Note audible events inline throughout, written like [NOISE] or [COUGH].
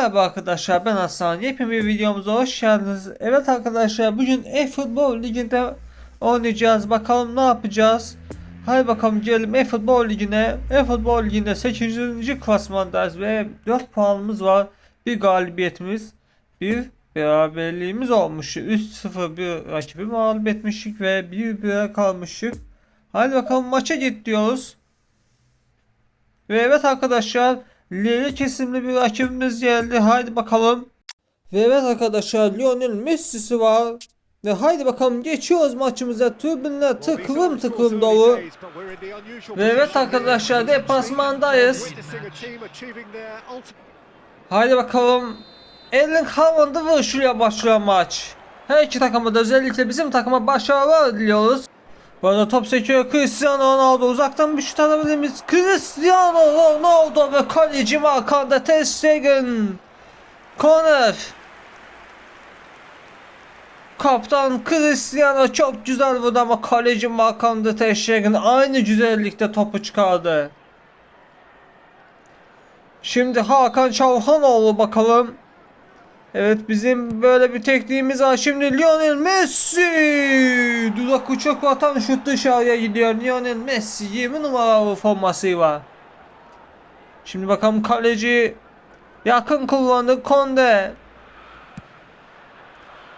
Merhaba arkadaşlar ben Hasan. Yepyeni bir videomuza hoş geldiniz. Evet arkadaşlar bugün e-futbol liginde oynayacağız. Bakalım ne yapacağız. Hadi bakalım gelelim e-futbol ligine. E-futbol liginde 8. klasmandayız ve 4 puanımız var. Bir galibiyetimiz, bir beraberliğimiz olmuş. 3-0 bir rakibi mağlup etmiştik ve 1-1'e kalmıştık. Hadi bakalım maça git diyoruz. Ve evet arkadaşlar Lili kesimli bir rakibimiz geldi. Haydi bakalım. Ve evet arkadaşlar Lionel Messi'si var. Ve haydi bakalım geçiyoruz maçımıza. Tribünler tıklım tıklım dolu. Ve evet arkadaşlar deplasmandayız. Haydi bakalım. Erling Haaland'ı vuruşuyla başlıyor maç. Her iki takıma da özellikle bizim takıma başarılar diliyoruz. Bu arada top sekiyor Cristiano Ronaldo uzaktan bir şut alabilir miyiz? Cristiano Ronaldo ve kaleci Markanda Ter. Corner. Kaptan Cristiano çok güzel vurdu ama kaleci Markanda Ter aynı güzellikte topu çıkardı. Şimdi Hakan Çalhanoğlu bakalım. Evet bizim böyle bir tekniğimiz var. Şimdi Lionel Messi. Dudak uçak atan şut dışarıya gidiyor. Lionel Messi 20 numaralı forması var. Şimdi bakalım kaleci yakın kullandı Konde.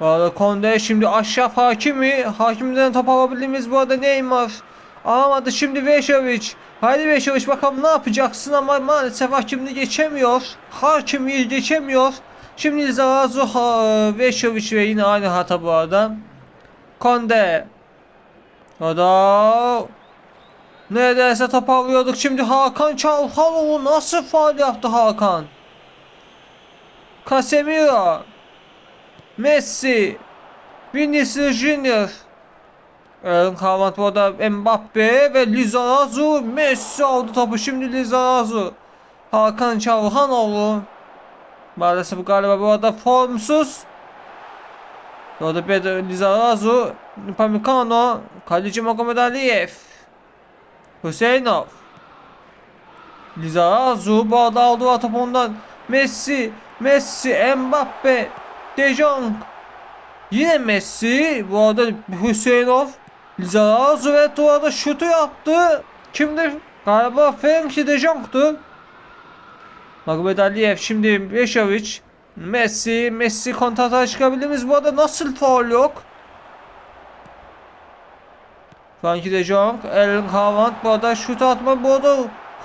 Bu arada Konde şimdi Aşraf Hakimi. Hakimden top alabildiğimiz bu arada Neymar. Alamadı şimdi Veşovic. Haydi Veşovic bakalım ne yapacaksın ama maalesef Hakim'i geçemiyor. Hakimi geçemiyor. Şimdi Zarazu Veşovic ve yine aynı hata bu arada. Konde. O da neredeyse top alıyorduk. Şimdi Hakan Çalhanoğlu nasıl faal yaptı Hakan? Casemiro. Messi. Vinicius Junior. Erling Haaland bu arada Mbappe ve Lizarazu. Messi aldı topu. Şimdi Lizarazu. Hakan Çalhanoğlu. Maalesef galiba bu arada formsuz. Bu arada Pedro Lizarazu, Pamecano, kaleci Magomed Aliyev, Hüseyinov. Lizarazu bu arada aldı top ondan. Messi, Messi, Mbappe, De Jong. Yine Messi, bu arada Hüseyinov, Lizarazu ve bu arada şutu yaptı. Kimdi? Galiba Frenkie De Jong'tu. Magomed Aliyev şimdi Beşovic Messi Messi kontrata çıkabilir miyiz? Bu arada nasıl faul yok? Frankie de Jong Erling Haaland bu arada şut atma bu arada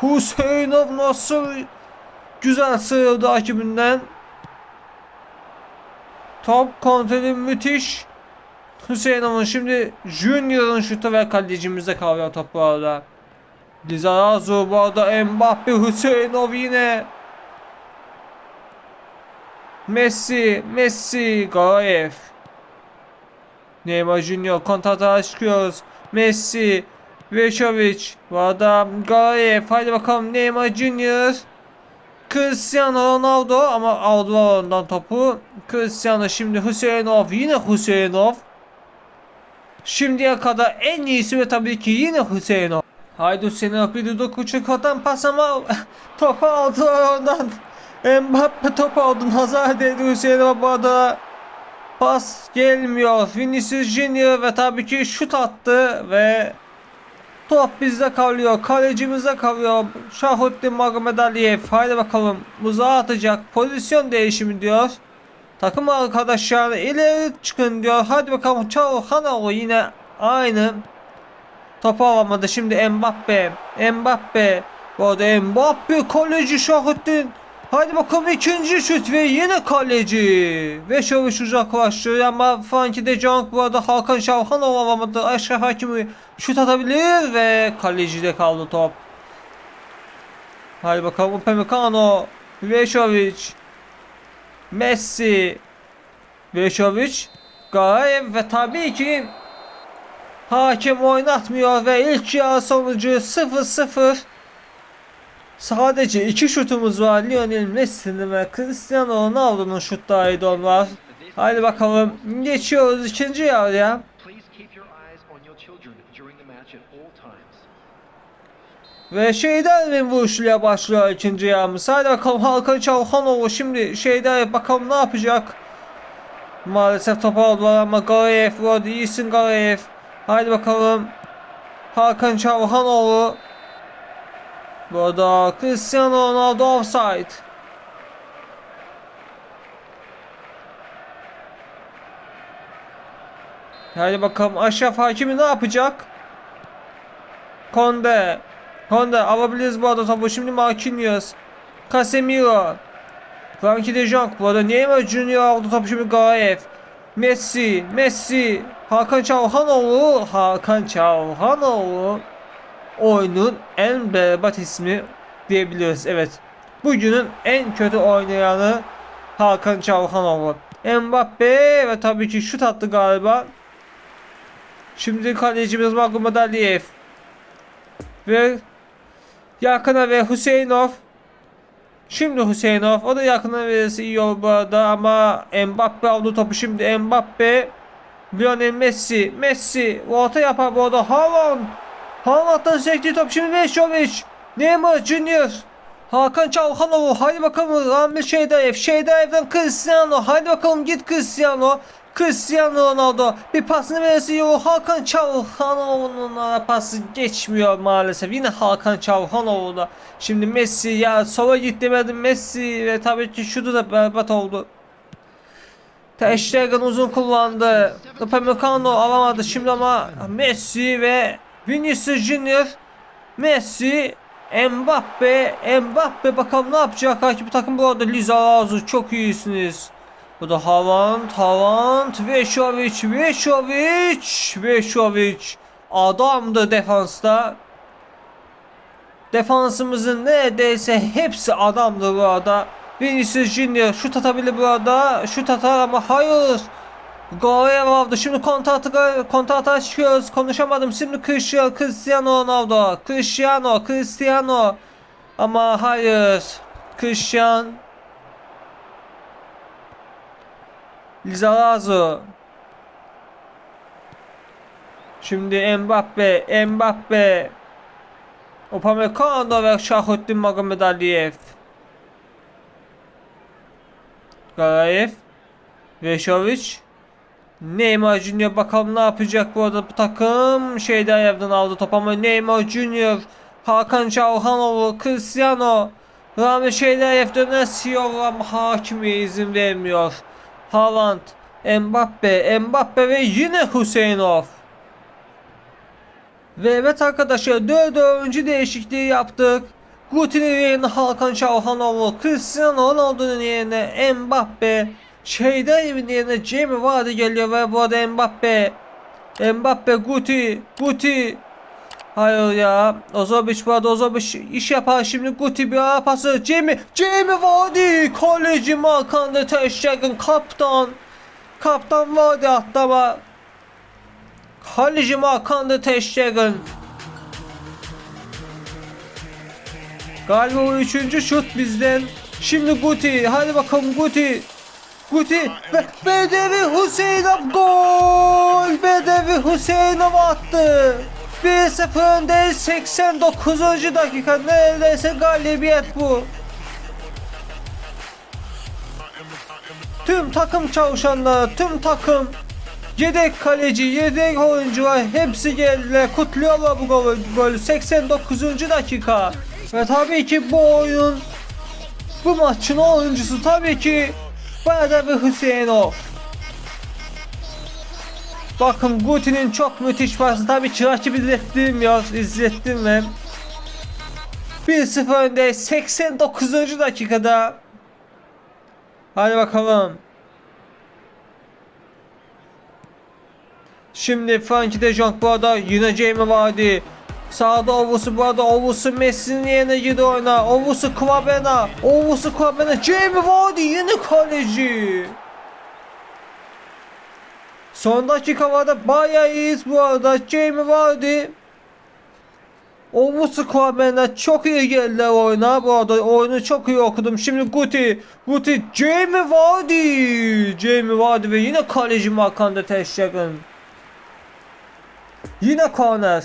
Hüseyinov nasıl güzel sığırdı ekibinden Top kontrolü müthiş Hüseyinov'un şimdi Junior'ın şutu ve kalecimizde kalıyor top bu arada Lizarazu bu arada Mbappe Hüseyinov yine Messi, Messi, Gaev. Neymar Junior kontrata çıkıyoruz. Messi, Veşovic, bu arada Gaev. Haydi bakalım Neymar Junior. Cristiano Ronaldo ama aldı ondan topu. Cristiano şimdi Hüseyinov. Yine Hüseyinov. Şimdiye kadar en iyisi ve tabii ki yine Hüseyinov. Haydi Hüseyinov bir duduk uçuk atan pas ama [LAUGHS] topu aldı ondan. Mbappe top aldı. Nazar değdi Hüseyin bu arada. Pas gelmiyor. Vinicius Junior ve tabii ki şut attı ve top bizde kalıyor. Kalecimizde kalıyor. Şahuddin Magomed Aliyev. Haydi bakalım. Buzağa atacak. Pozisyon değişimi diyor. Takım arkadaşlar ileri çıkın diyor. Hadi bakalım Çalhanoğlu yine aynı. Topu alamadı. Şimdi Mbappe. Mbappe. Bu arada Mbappe kaleci Şahuddin. Hadi bakalım ikinci şut ve yine kaleci. Ve şovuş uzaklaştırıyor ama Frankie de Jong bu arada Hakan Şavhan olamadı. Aşraf Hakimi şut atabilir ve kalecide kaldı top. Hadi bakalım Upamecano, Veşovic, Messi, Veşovic, Gaev ve tabii ki hakem oynatmıyor ve ilk yarı sonucu 0-0. Sadece iki şutumuz var. Lionel Messi'nin ve Cristiano Ronaldo'nun şut dahil var. Haydi bakalım geçiyoruz ikinci yarıya. Ve Şeydayev'in vuruşuyla başlıyor ikinci yarımız. Hadi bakalım Hakan Çalhanoğlu şimdi Şeydayev bakalım ne yapacak. Maalesef topu aldılar ama Garayev vurdu. İyisin Garayev. Haydi bakalım. Hakan Çalhanoğlu. Burada Cristiano Ronaldo offside. Hadi bakalım Aşraf Hakimi ne yapacak? Konde. Konde alabiliriz bu arada topu. Şimdi Marquinhos. Casemiro. Frankie de Jong. Bu arada Neymar Junior aldı topu şimdi Gaev. Messi. Messi. Hakan Çalhanoğlu. Hakan Çalhanoğlu. Oyunun en berbat ismi diyebiliriz. Evet. Bugünün en kötü oynayanı Hakan Çalhanoğlu. Mbappe ve tabii ki şut attı galiba. Şimdi kalecimiz Magomed Aliyev. Ve yakına ve Hüseyinov. Şimdi Hüseyinov. O da yakına verirse iyi olur bu arada ama Mbappe aldı topu şimdi Mbappe. Lionel Messi. Messi. Orta yapar bu arada. Haaland. Haaland'dan sektiği top şimdi Veşovic. Neymar Junior. Hakan Çalhanoğlu. Hadi bakalım Ramil Şeydaev. Şeydaev'den Cristiano. Hadi bakalım git Cristiano. Cristiano Ronaldo bir pasını verirse yok. Hakan Çalhanoğlu'nun ara pası geçmiyor maalesef. Yine Hakan Çalhanoğlu'da. Şimdi Messi ya sola git demedim Messi ve tabii ki şutu da berbat oldu. Ter uzun kullandı. Upamecano alamadı şimdi ama Messi ve Vinicius Junior Messi Mbappe Mbappe bakalım ne yapacak rakibi takım bu arada Lizarazu çok iyisiniz. Bu da Haaland, Haaland, Veşovic, Veşovic, Veşovic. Adamdı defansta. Defansımızın neredeyse hepsi adamdı bu arada. Vinicius Junior şut atabilir bu arada. Şut atar ama hayır. Gorev aldı. Şimdi kontrata kontrata çıkıyoruz. Konuşamadım. Şimdi Cristiano, Cristiano Ronaldo. Cristiano, Cristiano. Ama hayır. Cristiano Lizarazu. Şimdi Mbappe, Mbappe. Upamecano ve Şahuttin Magomed Aliyev. Garayev. Veşovic. Neymar Junior bakalım ne yapacak bu arada bu takım. Şeyden yerden aldı top ama Neymar Junior. Hakan Çalhanoğlu, Cristiano. Rami Şeydayev dönen CEO ama hakimiye izin vermiyor. Haaland, Mbappe, Mbappe ve yine Hüseyinov. Ve evet arkadaşlar 4 oyuncu değişikliği yaptık. Guti'nin yerine Hakan Çalhanoğlu, Cristiano Ronaldo'nun yerine Mbappe, Şeydayev'in yerine Jamie Vardy geliyor ve bu arada Mbappe, Mbappe, Guti, Guti, Hayır ya. Ozobic vardı. Ozobic iş yapar şimdi. Guti bir pası. Jamie. Jamie Vardy. Kaleci Markan'da Teşşegin. Kaptan. Kaptan Vardy atlama. Kaleci Markan'da Teşşegin. Galiba o üçüncü şut bizden. Şimdi Guti. Hadi bakalım Guti. Guti ve Bedevi Hüseyinov gol! Bedevi Hüseyinov attı. 1-0 önde 89. dakika neredeyse galibiyet bu. Tüm takım çalışanları, tüm takım yedek kaleci, yedek oyuncular hepsi geldiler. Kutluyorlar bu golü. golü. 89. dakika. Ve tabii ki bu oyun bu maçın oyuncusu tabii ki Bada Hüseyinov. Bakın Guti'nin çok müthiş pası. Tabi çırakçı izlettirmiyor. İzlettirmem. 1-0 önde 89. dakikada. Hadi bakalım. Şimdi Frankie de Jong bu arada yine Jamie vardı. Sağda Ovusu bu arada Ovusu Messi'nin yerine girdi oyna. Ovusu Kwabena. Ovusu Kwabena. Jamie vardı yine kaleci. Son dakikalarda bayağı iyiyiz bu arada. Jamie vardı. Ovusu Kwabena çok iyi geldiler oyuna. Bu arada oyunu çok iyi okudum. Şimdi Guti. Guti Jamie vardı. Jamie vardı ve yine kaleci makanda teşekkür. Yine corner.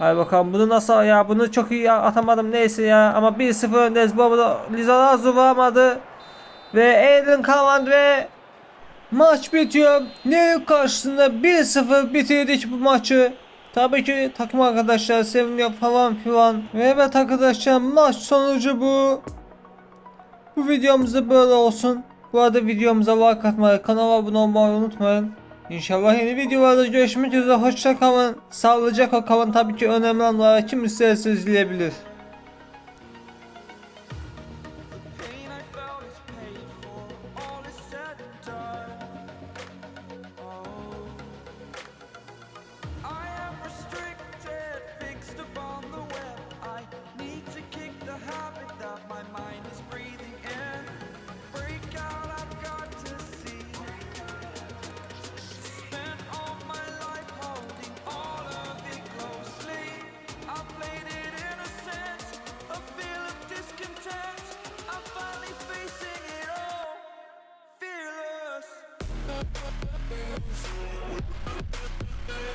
Hadi bakalım bunu nasıl ya? Bunu çok iyi atamadım neyse ya. Ama 1-0 öndeyiz. Bu arada Lizarazu vuramadı ve Aiden kazandı ve maç bitiyor. New karşısında 1-0 bitirdik bu maçı. Tabii ki takım arkadaşlar seviniyor falan filan. Ve evet arkadaşlar maç sonucu bu. Bu videomuzda böyle olsun. Bu arada videomuza like atmayı kanala abone olmayı unutmayın İnşallah yeni videolarda görüşmek üzere. Hoşça kalın. Sağlıcakla kalın. Tabii ki önemli anlara kim isterse izleyebilir.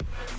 Yeah.